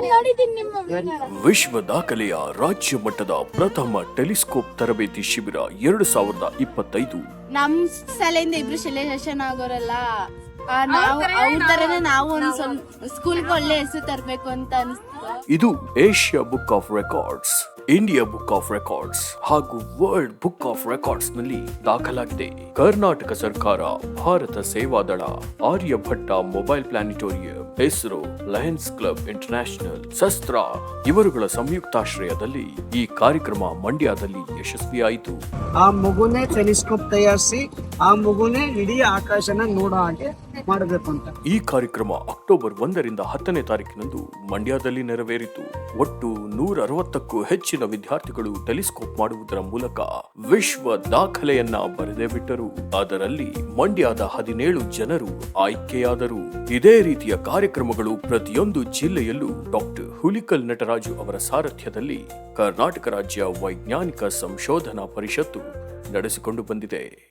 ನೋಡಿದ್ದೀನಿ ನಿಮ್ಮ ವಿಡಿಯೋನ. ವಿಶ್ವ ದಾಖಲೆಯ ರಾಜ್ಯ ಮಟ್ಟದ ಪ್ರಥಮ ಟೆಲಿಸ್ಕೋಪ್ ತರಬೇತಿ ಶಿಬಿರ ಎರಡು ಸಾವಿರದ ಇಪ್ಪತ್ತೈದು. ನಮ್ ಸಲೆಯಿಂದ ಇಬ್ರು ಸೆಲೆಕ್ಷನ್ ಆಗೋರಲ್ಲ. ಆ, ನಾವು ಅವ್ರ ತರನೇ ನಾವು ಒಂದ್ ಸ್ವಲ್ಪ ಸ್ಕೂಲ್ಗೆ ಒಳ್ಳೆ ಹೆಸರು ತರ್ಬೇಕು ಅಂತ ಅನಿಸ್ತು. ಇದು Asia book of records. India book of records ಹಾಗೂ ವರ್ಲ್ಡ್ ಬುಕ್ ಆಫ್ ರೆಕಾರ್ಡ್ಸ್ನಲ್ಲಿ ದಾಖಲಾಗಿದೆ. ಕರ್ನಾಟಕ ಸರ್ಕಾರ, Bharat Seva Dal Aryabhatta mobile planetarium ISRO Lions club international ಶಸ್ತ್ರ ಇವರುಗಳ ಸಂಯುಕ್ತಾಶ್ರಯದಲ್ಲಿ ಈ ಕಾರ್ಯಕ್ರಮ ಮಂಡ್ಯದಲ್ಲಿ ಯಶಸ್ವಿಯಾಯಿತು. ಆ ಮಗುನೇ ಟೆಲಿಸ್ಕೋಪ್ ತಯಾರಿಸಿ ಆ ಮಗುನೇ ಇಡೀ ಆಕಾಶನ ನೋಡೋ ಹಾಗೆ ಮಾಡಬೇಕು ಅಂತ. ಈ ಕಾರ್ಯಕ್ರಮ ಅಕ್ಟೋಬರ್ ಒಂದರಿಂದ ಹತ್ತನೇ ತಾರೀಕಿನಂದು ಮಂಡ್ಯದಲ್ಲಿ ನೆರವೇರಿತು. ಒಟ್ಟು ನೂರ ಅರವತ್ತಕ್ಕೂ ಹೆಚ್ಚಿನ ವಿದ್ಯಾರ್ಥಿಗಳು ಟೆಲಿಸ್ಕೋಪ್ ಮಾಡುವುದರ ಮೂಲಕ ವಿಶ್ವ ದಾಖಲೆಯನ್ನ ಬರೆದೇ ಬಿಟ್ಟರು. ಅದರಲ್ಲಿ ಮಂಡ್ಯದ ಹದಿನೇಳು ಜನರು ಆಯ್ಕೆಯಾದರು. ಇದೇ ರೀತಿಯ ಕಾರ್ಯಕ್ರಮಗಳು ಪ್ರತಿಯೊಂದು ಜಿಲ್ಲೆಯಲ್ಲೂ ಡಾಕ್ಟರ್ ಹುಲಿಕಲ್ ನಟರಾಜು ಅವರ ಸಾರಥ್ಯದಲ್ಲಿ ಕರ್ನಾಟಕ ರಾಜ್ಯ ವೈಜ್ಞಾನಿಕ ಸಂಶೋಧನಾ ಪರಿಷತ್ತು ನಡೆಸಿಕೊಂಡು ಬಂದಿದೆ.